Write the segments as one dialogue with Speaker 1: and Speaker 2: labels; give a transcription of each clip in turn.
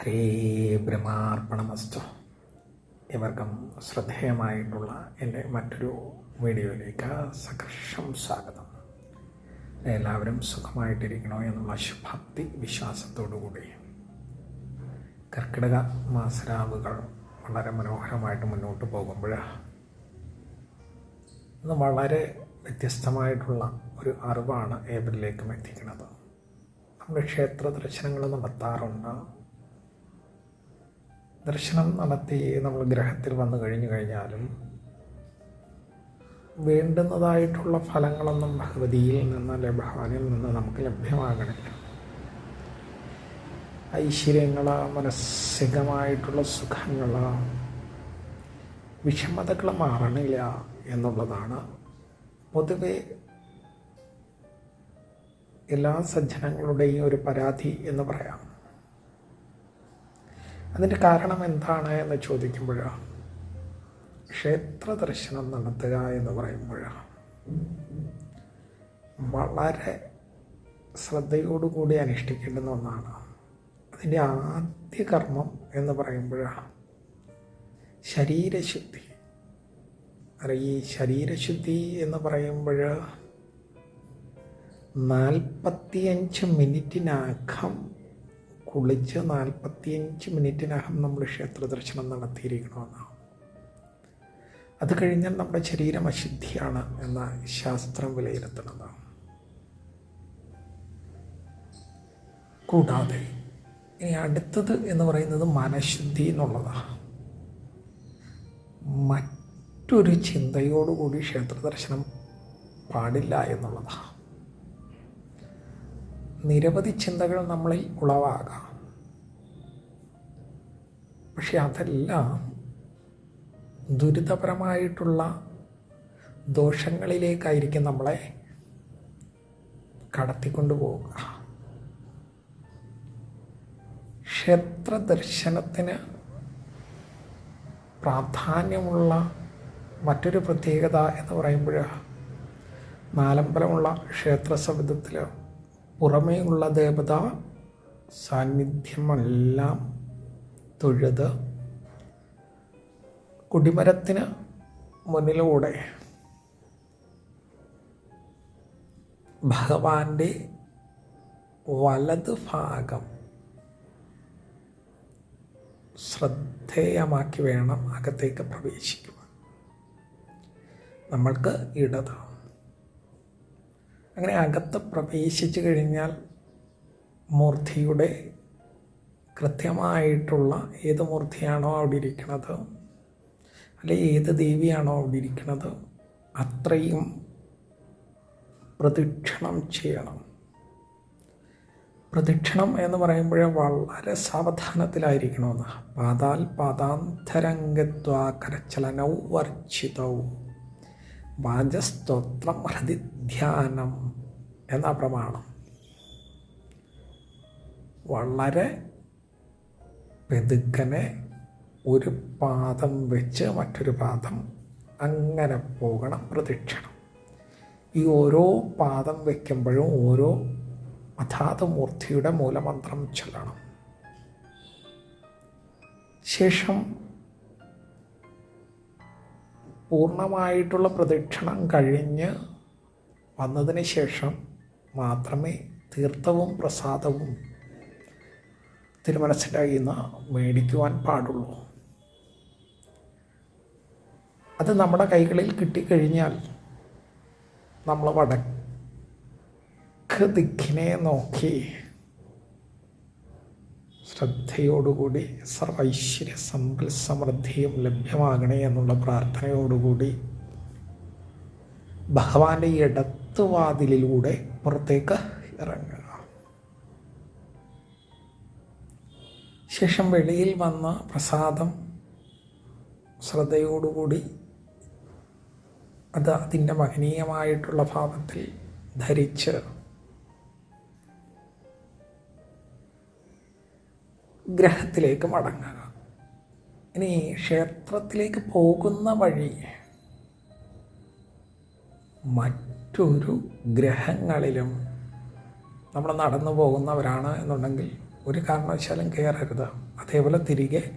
Speaker 1: ഹരേ ബ്രഹ്മാർപ്പണമസ്തു ഇവർക്കും ശ്രദ്ധേയമായിട്ടുള്ള എന്റെ മറ്റൊരു വീഡിയോയിലേക്ക് സകർഷം സ്വാഗതം. എല്ലാവരും സുഖമായിട്ടിരിക്കണോ എന്നുള്ള ശുഭാപ്തി വിശ്വാസത്തോടുകൂടി. കർക്കിടക മാസരാവുകൾ വളരെ മനോഹരമായിട്ട് മുന്നോട്ട് പോകുമ്പോൾ ഇന്ന് വളരെ വ്യത്യസ്തമായിട്ടുള്ള ഒരു അറിവാണ് ഏവരിലേക്കും എത്തിക്കുന്നത്. നമ്മുടെ ക്ഷേത്ര ദർശനങ്ങൾ നടത്താറുണ്ട് ദർശനം നടത്തി നമ്മൾ ഗ്രഹത്തിൽ വന്നു കഴിഞ്ഞു കഴിഞ്ഞാലും വേണ്ടുന്നതായിട്ടുള്ള ഫലങ്ങളൊന്നും ഭഗവതിയിൽ നിന്ന് അല്ലെ ഭഗവാനിൽ നിന്ന് നമുക്ക് ലഭ്യമാകണില്ല. ഐശ്വര്യങ്ങൾ മനസ്സികമായിട്ടുള്ള സുഖങ്ങൾ വിഷമതകൾ മാറണില്ല എന്നുള്ളതാണ് പൊതുവെ എല്ലാ സജ്ജനങ്ങളുടെയും ഒരു പരാതി എന്ന് പറയാം. അതിന്റെ കാരണം എന്താണ് എന്ന് ചോദിക്കുമ്പോഴോ ക്ഷേത്ര ദർശനം നടത്തുക എന്ന് പറയുമ്പോഴോ വളരെ ശ്രദ്ധയോടുകൂടി അനുഷ്ഠിക്കേണ്ടുന്ന ഒന്നാണ്. അതിന്റെ ആദ്യ കർമ്മം എന്ന് പറയുമ്പോൾ ശരീരശുദ്ധി. ഈ ശരീരശുദ്ധി എന്ന് പറയുമ്പോൾ നാൽപ്പത്തിയഞ്ച് മിനിറ്റിനകം കുളിച്ച് നാൽപ്പത്തിയഞ്ച് മിനിറ്റിനകം നമ്മൾ ക്ഷേത്ര ദർശനം നടത്തിയിരിക്കണമെന്നാണ്. അത് കഴിഞ്ഞാൽ നമ്മുടെ ശരീരം അശുദ്ധിയാണ് എന്ന ശാസ്ത്രം വിലയിരുത്തുന്നത് കൂടാതെ ഇനി അടുത്തത് എന്ന് പറയുന്നത് മനഃശുദ്ധി എന്നുള്ളതാണ്. മറ്റൊരു ചിന്തയോടുകൂടി ക്ഷേത്ര ദർശനം പാടില്ല എന്നുള്ളതാണ്. നിരവധി ചിന്തകൾ നമ്മളിൽ ഉളവാകാം. പക്ഷെ അതെല്ലാം ദുരിതപരമായിട്ടുള്ള ദോഷങ്ങളിലേക്കായിരിക്കും നമ്മളെ കടത്തിക്കൊണ്ടു പോവുക. ക്ഷേത്ര ദർശനത്തിന് പ്രാധാന്യമുള്ള മറ്റൊരു പ്രത്യേകത എന്ന് പറയുമ്പോൾ നാലമ്പലമുള്ള ക്ഷേത്ര സമിതത്തിൽ പുറമേയുള്ള ദേവത സാന്നിധ്യമെല്ലാം തൊഴുത് കുടിമരത്തിന് മുന്നിലൂടെ ഭഗവാന്റെ വലത് ഭാഗം ശ്രദ്ധേയമാക്കി വേണം അകത്തേക്ക് പ്രവേശിക്കുവാൻ. നമ്മൾക്ക് ഇടത്. അങ്ങനെ അകത്ത് പ്രവേശിച്ചു കഴിഞ്ഞാൽ മൂർത്തിയുടെ കൃത്യമായിട്ടുള്ള ഏത് മൂർത്തിയാണോ അവിടെ ഇരിക്കുന്നത് അല്ലെ ഏത് ദേവിയാണോ അവിടെ ഇരിക്കുന്നത് അത്രയും പ്രദക്ഷിണം ചെയ്യണം. പ്രദക്ഷിണം എന്ന് പറയുമ്പോൾ വളരെ സാവധാനത്തിലായിരിക്കണമെന്ന് പാതാൽ പാതാന്തരംഗത്വാ കരച്ചലനൗ വർജിതൗ. വാചസ്തോത്രം ഹൃദിധ്യാനം എന്ന പ്രമാണം. വളരെ പെതുക്കനെ ഒരു പാദം വെച്ച് മറ്റൊരു പാദം അങ്ങനെ പോകണം പ്രദക്ഷിണം. ഈ ഓരോ പാദം വയ്ക്കുമ്പോഴും ഓരോ അഥാത് മൂർത്തിയുടെ മൂലമന്ത്രം ചൊല്ലണം. ശേഷം പൂർണമായിട്ടുള്ള പ്രദക്ഷിണം കഴിഞ്ഞ് വന്നതിന് ശേഷം മാത്രമേ തീർത്ഥവും പ്രസാദവും തിരുമനസിന്റെ കയ്യിൽ നിന്ന് മേടിക്കുവാൻ പാടുള്ളൂ. അത് നമ്മുടെ കൈകളിൽ കിട്ടിക്കഴിഞ്ഞാൽ നമ്മൾ വടക്ക് ദിക്കിനെ നോക്കി ശ്രദ്ധയോടുകൂടി സർവൈശ്വര്യ സമ്പൽ സമൃദ്ധിയും ലഭ്യമാകണേ എന്നുള്ള പ്രാർത്ഥനയോടുകൂടി ഭഗവാന്റെ ഇടത്തുവാതിലിലൂടെ പുറത്തേക്ക് ഇറങ്ങുക. ശേഷം വെളിയിൽ വന്ന പ്രസാദം ശ്രദ്ധയോടുകൂടി അത് അതിന്റെ മഹനീയമായിട്ടുള്ള ഭാവത്തിൽ ധരിച്ച് ഗ്രഹത്തിലേക്ക് മടങ്ങുക. ഇനി ക്ഷേത്രത്തിലേക്ക് പോകുന്ന വഴി മറ്റൊരു ഗ്രഹങ്ങളിലും നമ്മൾ നടന്നു പോകുന്നവരാണ് എന്നുണ്ടെങ്കിൽ ഒരു കാരണവശാലും കയറരുത്. അതേപോലെ തിരികെ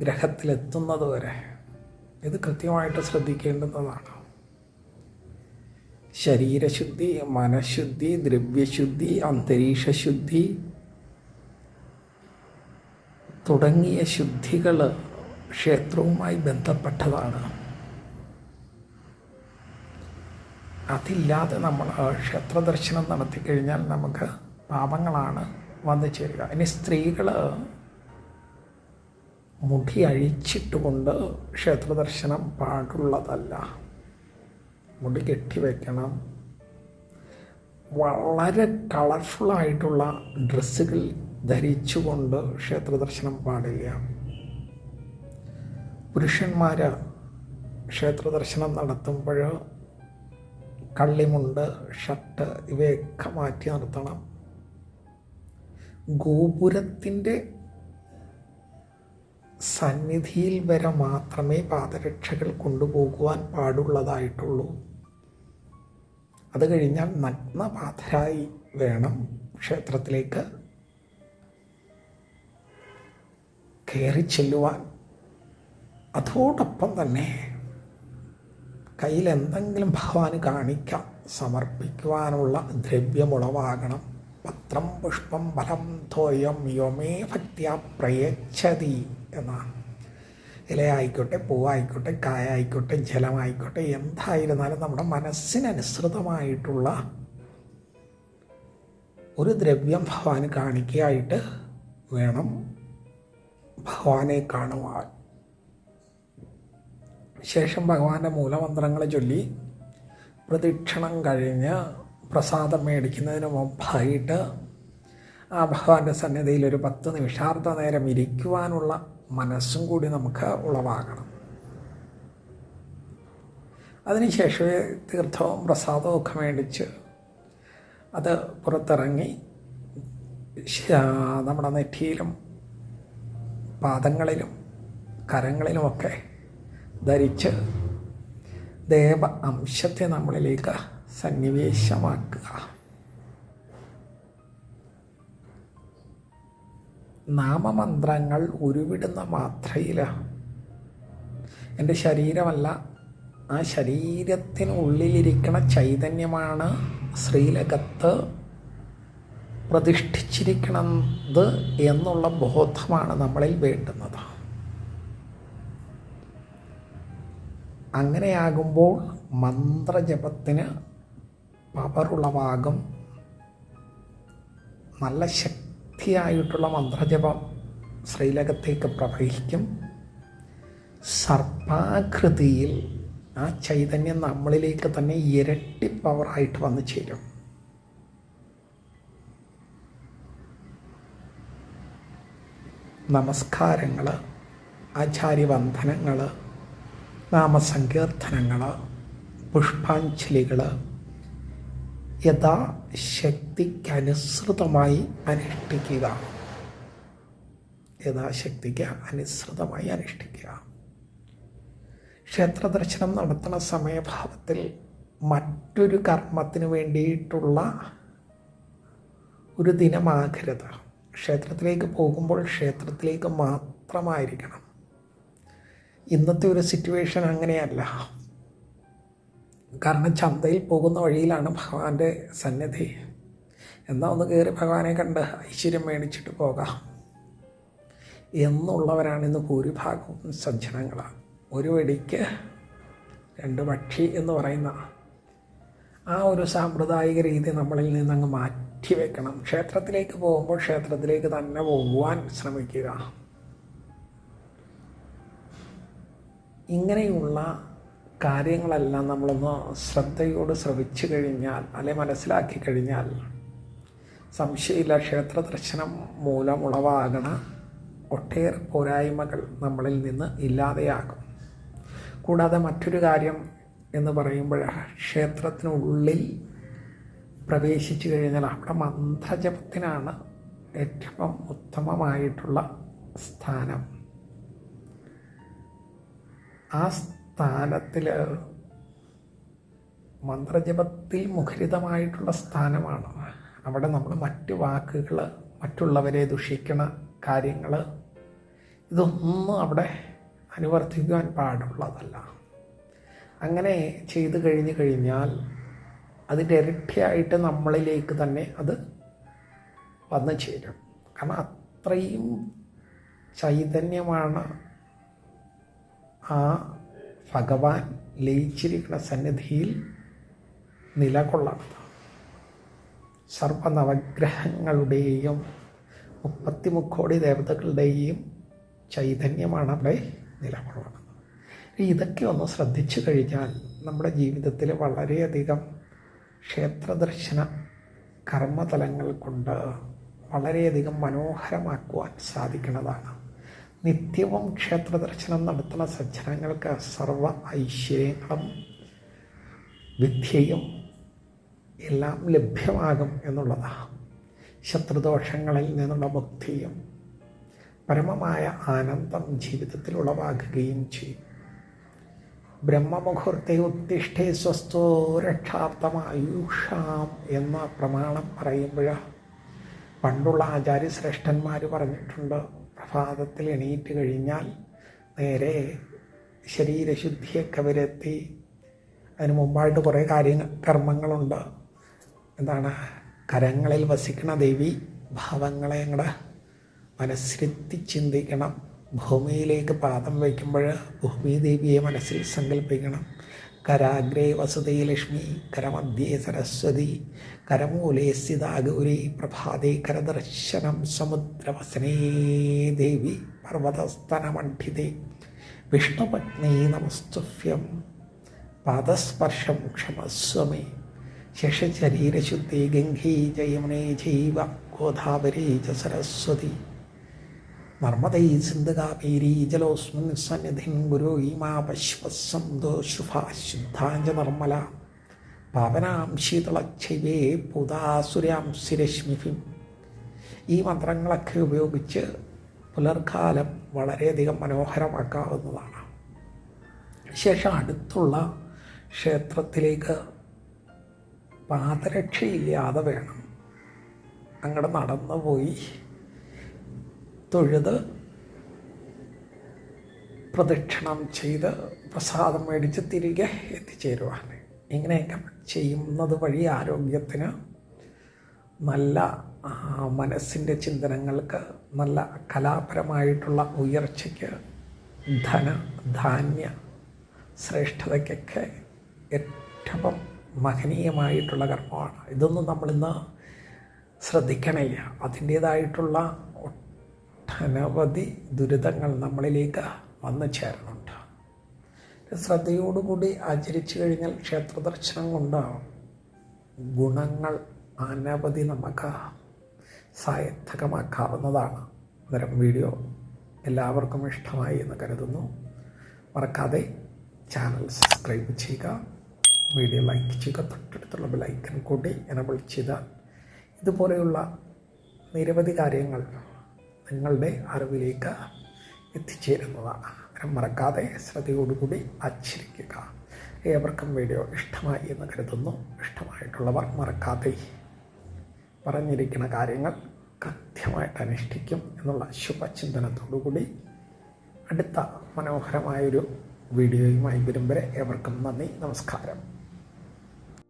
Speaker 1: ഗ്രഹത്തിലെത്തുന്നത് വരെ ഇത് കൃത്യമായിട്ട് ശ്രദ്ധിക്കേണ്ടുന്നതാണ്. ശരീരശുദ്ധി മനഃശുദ്ധി ദ്രവ്യശുദ്ധി അന്തരീക്ഷശുദ്ധി തുടങ്ങിയ ശുദ്ധികൾ ക്ഷേത്രവുമായി ബന്ധപ്പെട്ടതാണ്. അതില്ലാതെ നമ്മൾ ക്ഷേത്ര ദർശനം നടത്തി കഴിഞ്ഞാൽ നമുക്ക് പാപങ്ങളാണ് വന്നു ചേരുക. ഇനി സ്ത്രീകൾ മുടി അഴിച്ചിട്ടുകൊണ്ട് ക്ഷേത്ര ദർശനം പാടുള്ളതല്ല. മുടി കെട്ടിവെക്കണം വളരെ കളർഫുള്ളായിട്ടുള്ള ഡ്രസ്സുകൾ ധരിച്ചുകൊണ്ട് ക്ഷേത്ര ദർശനം പാടില്ല. പുരുഷന്മാർ ക്ഷേത്ര ദർശനം നടത്തുമ്പോൾ കള്ളിമുണ്ട് ഷർട്ട് ഇവയൊക്കെ മാറ്റി നിർത്തണം. ഗോപുരത്തിന്റെ സന്നിധിയിൽ വരെ മാത്രമേ പാദരക്ഷകൾ കൊണ്ടുപോകുവാൻ പാടുള്ളതായിട്ടുള്ളൂ. അത് കഴിഞ്ഞാൽ നഗ്നപാതരായി വേണം ക്ഷേത്രത്തിലേക്ക് കയറി ചെല്ലുവാൻ. അതോടൊപ്പം തന്നെ കയ്യിൽ എന്തെങ്കിലും ഭഗവാന് കാണിക്കാം. സമർപ്പിക്കുവാനുള്ള ദ്രവ്യമുളവാകണം. പത്രം പുഷ്പം ഫലം തോയം യോമേ ഭക്തിയ പ്രയച്ഛതി എന്നാണ്. ഇലയായിക്കോട്ടെ പൂവായിക്കോട്ടെ കായായിക്കോട്ടെ ജലമായിക്കോട്ടെ എന്തായിരുന്നാലും നമ്മുടെ മനസ്സിനനുസൃതമായിട്ടുള്ള ഒരു ദ്രവ്യം ഭഗവാന് കാണിക്കുകയായിട്ട് വേണം ഭഗവാനെ കാണുവാൻ. ശേഷം ഭഗവാന്റെ മൂലമന്ത്രങ്ങളെ ചൊല്ലി പ്രദക്ഷിണം കഴിഞ്ഞ് പ്രസാദം മേടിക്കുന്നതിന് മുമ്പായിട്ട് ആ ഭഗവാന്റെ സന്നിധിയിൽ ഒരു പത്ത് നിമിഷാർത്ഥ നേരം ഇരിക്കുവാനുള്ള മനസ്സും കൂടി നമുക്ക് ഉളവാകണം. അതിനുശേഷമേ തീർത്ഥവും പ്രസാദവും ഒക്കെ മേടിച്ച് അത് പുറത്തിറങ്ങി നമ്മുടെ നെറ്റിയിലും പാദങ്ങളിലും കരങ്ങളിലുമൊക്കെ ധരിച്ച് ദേവ അംശത്തെ നമ്മളിലേക്ക് സന്നിവേശമാക്കുക. നാമമന്ത്രങ്ങൾ ഉരുവിടുന്ന മാത്രയിൽ എന്റെ ശരീരമല്ല ആ ശരീരത്തിനുള്ളിലിരിക്കുന്ന ചൈതന്യമാണ് ശ്രീലകത്ത് പ്രതിഷ്ഠിച്ചിരിക്കണത് എന്നുള്ള ബോധമാണ് നമ്മളിൽ വേണ്ടുന്നത്. അങ്ങനെയാകുമ്പോൾ മന്ത്രജപത്തിന് പവറുളവാകും. നല്ല ശക്തിയായിട്ടുള്ള മന്ത്രജപം ശ്രീലകത്തേക്ക് പ്രവഹിക്കും. സർപ്പാകൃതിയിൽ ആ ചൈതന്യം നമ്മളിലേക്ക് തന്നെ ഇരട്ടി പവറായിട്ട് വന്നു ചേരും. നമസ്കാരങ്ങൾ ആചാര്യവന്ദനങ്ങൾ നാമസങ്കീർത്തനങ്ങൾ പുഷ്പാഞ്ജലികൾ യഥാശക്തിക്കനുസൃതമായി അനുഷ്ഠിക്കുക. യഥാശക്തിക്ക് അനുസൃതമായി അനുഷ്ഠിക്കുക. ക്ഷേത്ര ദർശനം നടത്തുന്ന സമയഭാവത്തിൽ മറ്റൊരു കർമ്മത്തിന് വേണ്ടിയിട്ടുള്ള ഒരു ദിനമാകരുത്. ക്ഷേത്രത്തിലേക്ക് പോകുമ്പോൾ ക്ഷേത്രത്തിലേക്ക് മാത്രമായിരിക്കണം. ഇന്നത്തെ ഒരു സിറ്റുവേഷൻ അങ്ങനെയല്ല. കാരണം ചന്തയിൽ പോകുന്ന വഴിയിലാണ് ഭഗവാന്റെ സന്നിധി. എന്നാൽ ഒന്ന് കയറി ഭഗവാനെ കണ്ട് ഐശ്വര്യം മേടിച്ചിട്ട് പോകാം. എന്നുള്ളവരാണ് ഇന്ന് ഭൂരിഭാഗവും സജ്ജനങ്ങളാണ് ഒരു വെടിക്ക് രണ്ട് പക്ഷി എന്ന് പറയുന്ന ആ ഒരു സാമ്പ്രദായിക രീതി നമ്മളിൽ നിന്നങ്ങ് മാറ്റി വെക്കണം ക്ഷേത്രത്തിലേക്ക് പോകുമ്പോൾ ക്ഷേത്രത്തിലേക്ക് തന്നെ പോകുവാൻ ശ്രമിക്കുക. ഇങ്ങനെയുള്ള കാര്യങ്ങളെല്ലാം നമ്മളൊന്ന് ശ്രദ്ധയോട് ശ്രവിച്ചു കഴിഞ്ഞാൽ അല്ലെ മനസ്സിലാക്കി കഴിഞ്ഞാൽ സംശയമില്ല. ക്ഷേത്ര ദർശനം മൂലമുളവാകണ ഒട്ടേറെ പോരായ്മകൾ നമ്മളിൽ നിന്ന് ഇല്ലാതെയാകും. കൂടാതെ മറ്റൊരു കാര്യം എന്ന് പറയുമ്പോൾ ക്ഷേത്രത്തിനുള്ളിൽ പ്രവേശിച്ചു കഴിഞ്ഞാൽ അവിടെ മന്ത്രജപത്തിനാണ് ഏറ്റവും ഉത്തമമായിട്ടുള്ള സ്ഥാനം. ആ സ്ഥാനത്തിൽ മന്ത്രജപത്തിൽ മുഖരിതമായിട്ടുള്ള സ്ഥാനമാണ്. അവിടെ നമ്മൾ മറ്റു വാക്കുകൾ മറ്റുള്ളവരെ ദുഷിക്കണ കാര്യങ്ങൾ ഇതൊന്നും അവിടെ അനുവർത്തിക്കുവാൻ പാടുള്ളതല്ല. അങ്ങനെ ചെയ്തു കഴിഞ്ഞു കഴിഞ്ഞാൽ അതിന്റെ ഇരട്ടിയായിട്ട് നമ്മളിലേക്ക് തന്നെ അത് വന്നു ചേരും. കാരണം അത്രയും ചൈതന്യമാണ് ആ ഭഗവാൻ ലയിച്ചിരിക്കുന്ന സന്നിധിയിൽ നിലകൊള്ളുന്നത് സർവനവഗ്രഹങ്ങളുടെയും മുപ്പത്തി മുക്കോടി ദേവതകളുടെയും ചൈതന്യമാണ് അവിടെ നിലകൊള്ളുന്നത് ഇതൊക്കെ ഒന്ന് ശ്രദ്ധിച്ചു കഴിഞ്ഞാൽ നമ്മുടെ ജീവിതത്തിൽ വളരെയധികം ക്ഷേത്രദർശന കർമ്മതലങ്ങൾ കൊണ്ട് വളരെയധികം മനോഹരമാക്കുവാൻ സാധിക്കുന്നതാണ്. നിത്യവും ക്ഷേത്രദർശനം നടത്തുന്ന സജ്ജനങ്ങൾക്ക് സർവ ഐശ്വര്യങ്ങളും വിദ്യയും എല്ലാം ലഭ്യമാകും എന്നുള്ളതാണ്. ശത്രുദോഷങ്ങളിൽ നിന്നുള്ള മുക്തിയും പരമമായ ആനന്ദം ജീവിതത്തിൽ ഉളവാക്കുകയും ചെയ്യും. ബ്രഹ്മമുഹൂർത്തെ ഉത്തിഷ്ഠേ സ്വസ്ഥോ രക്ഷാർത്ഥമായുഷാം എന്ന പ്രമാണം പറയുമ്പോൾ പണ്ടുള്ള ആചാര്യശ്രേഷ്ഠന്മാർ പറഞ്ഞിട്ടുണ്ട് പ്രഭാതത്തിൽ എണീറ്റ് കഴിഞ്ഞാൽ നേരെ ശരീരശുദ്ധിയൊക്കെ വരുത്തി അതിന് മുമ്പായിട്ട് കുറേ കാര്യങ്ങൾ കർമ്മങ്ങളുണ്ട്. എന്താണ്? കരങ്ങളിൽ വസിക്കണ ദേവി ഭാവങ്ങളെ ഞങ്ങളുടെ മനസ്സിരുത്തി ചിന്തിക്കണം. ഭൂമിയിലേക്ക് പാദം വയ്ക്കുമ്പോൾ ഭൂമി ദേവിയെ മനസ്സിൽ സങ്കല്പിക്കണം കരാഗ്രേ വസുതേ ലക്ഷ്മി കരമധ്യേ സരസ്വതി കരമൂലേ സ്ഥിതാഗൗരി പ്രഭാതേ കരദർശനം സമുദ്രവസനേ ദേവി പർവതസ്തനമണ്ഠിതേ വിഷ്ണുപത്നീ നമസ്തുഭ്യം പാദസ്പർശം ക്ഷമസ്വമേ. ശേഷശരീരശുദ്ധി ഗംഗീ ജയമുനേ ജൈവ ഗോദാവരി ച സരസ്വതി. നർമ്മദൈ സിന്ധുകാപേരീ ജലോസ്മിൻ സന്നിധിൻ ഗുരു ഈമാ പശ്വസന്തോ ശുഭ ശുദ്ധാഞ്ച നിർമ്മല പാവനാം ശീതളച്ചൈവേ പുതാസുരാം ശിരശ്മിഫിം ഈ മന്ത്രങ്ങളൊക്കെ ഉപയോഗിച്ച് പുലർക്കാലം വളരെയധികം മനോഹരമാക്കാവുന്നതാണ്. ശേഷം അടുത്തുള്ള ക്ഷേത്രത്തിലേക്ക് പാദരക്ഷയില്ലാതെ വേണം. അങ്ങോട്ട് നടന്നു പോയി തൊഴുത് പ്രദക്ഷിണം ചെയ്ത് പ്രസാദം മേടിച്ച് തിരികെ എത്തിച്ചേരുവാൻ ഇങ്ങനെയൊക്കെ ചെയ്യുന്നത് വഴി ആരോഗ്യത്തിന് നല്ല മനസ്സിന്റെ ചിന്തനങ്ങൾക്ക് നല്ല കലാപരമായിട്ടുള്ള ഉയർച്ചയ്ക്ക് ധന ധാന്യ ശ്രേഷ്ഠതയ്ക്കൊക്കെ ഏറ്റവും മഹനീയമായിട്ടുള്ള കർമ്മമാണ്. ഇതൊന്നും നമ്മളിന്ന് ശ്രദ്ധിക്കണില്ല. അതിന്റേതായിട്ടുള്ള ഒട്ടനവധി ദുരിതങ്ങൾ നമ്മളിലേക്ക് വന്നു ചേരുന്നുണ്ട്. ശ്രദ്ധയോടുകൂടി ആചരിച്ചു കഴിഞ്ഞാൽ ക്ഷേത്ര ദർശനം കൊണ്ട് ഗുണങ്ങൾ അനവധി നമുക്ക് സായത്തകമാക്കാവുന്നതാണ്. അന്നേരം വീഡിയോ എല്ലാവർക്കും ഇഷ്ടമായി എന്ന് കരുതുന്നു. മറക്കാതെ ചാനൽ സബ്സ്ക്രൈബ് ചെയ്യുക. വീഡിയോ ലൈക്ക് ചെയ്യുക. തൊട്ടടുത്തുള്ള ബെലൈക്കൻ കൂടി എനബിൾ ചെയ്താൽ ഇതുപോലെയുള്ള നിരവധി കാര്യങ്ങൾ നിങ്ങളുടെ അറിവിലേക്ക് എത്തിച്ചേരുന്നതാണ് അന്നേരം മറക്കാതെ ശ്രദ്ധയോടുകൂടി ആചരിക്കുക ഏവർക്കും വീഡിയോ ഇഷ്ടമായി എന്ന് കരുതുന്നു. ഇഷ്ടമായിട്ടുള്ളവർ മറക്കാതെ പറഞ്ഞിരിക്കുന്ന കാര്യങ്ങൾ കൃത്യമായിട്ട് അനുഷ്ഠിക്കും എന്നുള്ള ശുഭചിന്തനത്തോടുകൂടി അടുത്ത മനോഹരമായൊരു വീഡിയോയുമായി വരും വരെ ഏവർക്കും നന്ദി നമസ്കാരം.